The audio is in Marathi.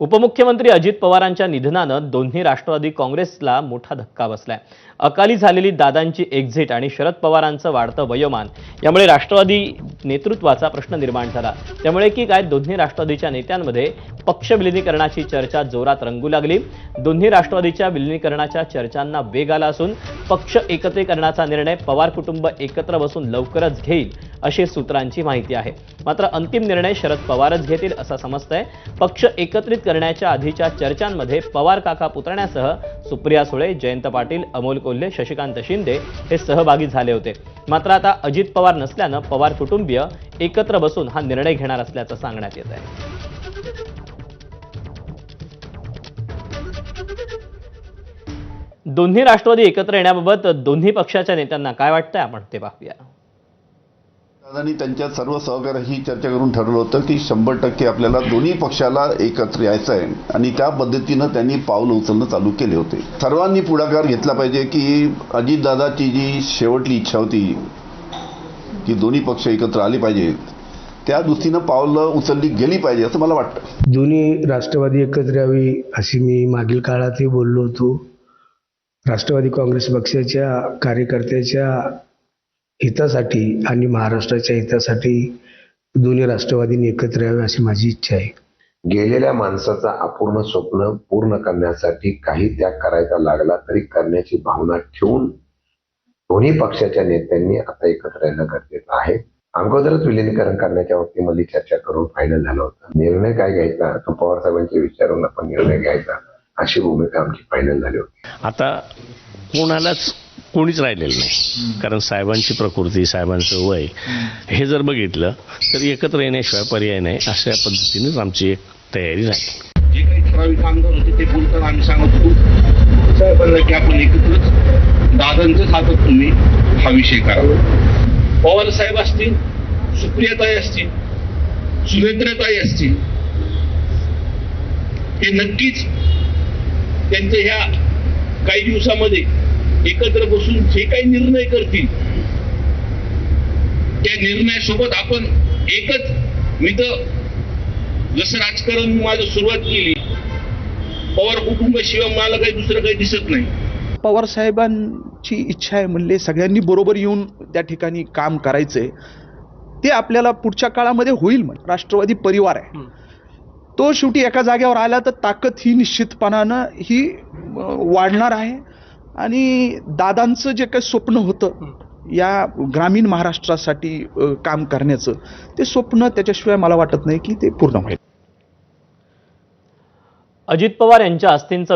उपमुख्यमंत्री अजित पवारांच्या निधनानं दोन्ही राष्ट्रवादी काँग्रेसला मोठा धक्का बसलाय. अकाली झालेली दादांची एक्झिट आणि शरद पवारांचं वाढतं वयोमान यामुळे राष्ट्रवादी नेतृत्वाचा प्रश्न निर्माण झाला. त्यामुळे की काय दोन्ही राष्ट्रवादीच्या नेत्यांमध्ये पक्ष विलिनीकरणाची चर्चा जोरात रंगू लागली. दोन्ही राष्ट्रवादीच्या विलिनीकरणाच्या चर्चांना वेग आला असून पक्ष एकत्रीकरणाचा निर्णय पवार कुटुंब एकत्र बसून लवकरच घेईल अशी सूत्रांची माहिती आहे. मात्र अंतिम निर्णय शरद पवारच घेतील असं समजतंय. पक्ष एकत्रित करण्याच्या आधीच्या चर्चांमध्ये पवार काका पुतण्यासह सुप्रिया सुळे जयंत पाटील अमोल कोल्हे शशिकांत शिंदे हे सहभागी झाले होते. मात्र आता अजित पवार नसल्यानं पवार कुटुंबीय एकत्र बसून हा निर्णय घेणार असल्याचं सांगण्यात येत आहे दोन्ही राष्ट्रवादी एकत्र येण्याबाबत दोन्ही पक्षाच्या नेत्यांना काय वाटतंय? आपण ते पाहूया. दादांनी त्यांच्या सर्व सहकार्याशी चर्चा करून ठरवलं होतं की शंभर टक्के आपल्याला दोन्ही पक्षाला एकत्र यायचं आहे. आणि त्या पद्धतीनं त्यांनी पाऊल उचलणं चालू केले होते. सर्वांनी पुढाकार घेतला पाहिजे की अजितदादाची जी शेवटली इच्छा होती की दोन्ही पक्ष एकत्र आले पाहिजेत त्या दृष्टीनं पावलं उचलली गेली पाहिजे असं मला वाटतं. दोन्ही राष्ट्रवादी एकत्र यावी अशी मी मागील काळातही बोललो होतो. राष्ट्रवादी काँग्रेस पक्षाच्या कार्यकर्त्याच्या हितासाठी आणि महाराष्ट्राच्या हितासाठी दोन्ही राष्ट्रवादींनी एकत्र यावे अशी माझी इच्छा आहे. गेलेल्या माणसाचं अपूर्ण स्वप्न पूर्ण करण्यासाठी काही त्याग करायचा लागला तरी करण्याची भावना ठेवून दोन्ही पक्षाच्या नेत्यांनी आता एकत्र येणं गरजेचं आहे. अगोदरच विलीनीकरण करण्याच्या बाबतीमध्ये चर्चा करून फायनल झालं होतं. निर्णय काय घ्यायचा? तो पवार साहेबांचे विचारून आपण निर्णय घ्यायचा. अशी भूमिका आमची फायनल झाली होती. आता कोणालाच कोणीच राहिलेलं नाही. कारण साहेबांची प्रकृती साहेबांचं वय हे जर बघितलं तर एकत्र येण्याशिवाय पर्याय नाही. अशा पद्धतीनेच आमची एक तयारी झाली. जे काही ठराविक आमदार होते ते बोलताना आम्ही सांगत होतो. साहेबांना की आपण एकत्रच दादांचंच हातात तुम्ही हा विषय करा पवार साहेब असतील सुप्रियाताई असतील सुरेंद्रताई असतील हे नक्कीच त्यांच्या ह्या काही दिवसामध्ये एकत्र बसून जे काही निर्णय करतील त्या निर्णयासोबत आपण एकच मी तर जसं राजकारण माझं सुरुवात केली पवार कुटुंबाशिवाय मला काही दुसरं काही दिसत नाही. पवार साहेबांची इच्छा आहे म्हणले सगळ्यांनी बरोबर येऊन त्या ठिकाणी काम करायचंय. ते आपल्याला पुढच्या काळामध्ये होईल राष्ट्रवादी परिवार आहे. तो शेवटी एका जागेवर आला तर ताकद ही निश्चितपणानं ही वाढणार आहे. आणि दादांचं जे काही स्वप्न होतं या ग्रामीण महाराष्ट्रासाठी काम करण्याचं ते स्वप्न त्याच्याशिवाय मला वाटत नाही की ते पूर्ण होईल. अजित पवार यांच्या अस्थींचं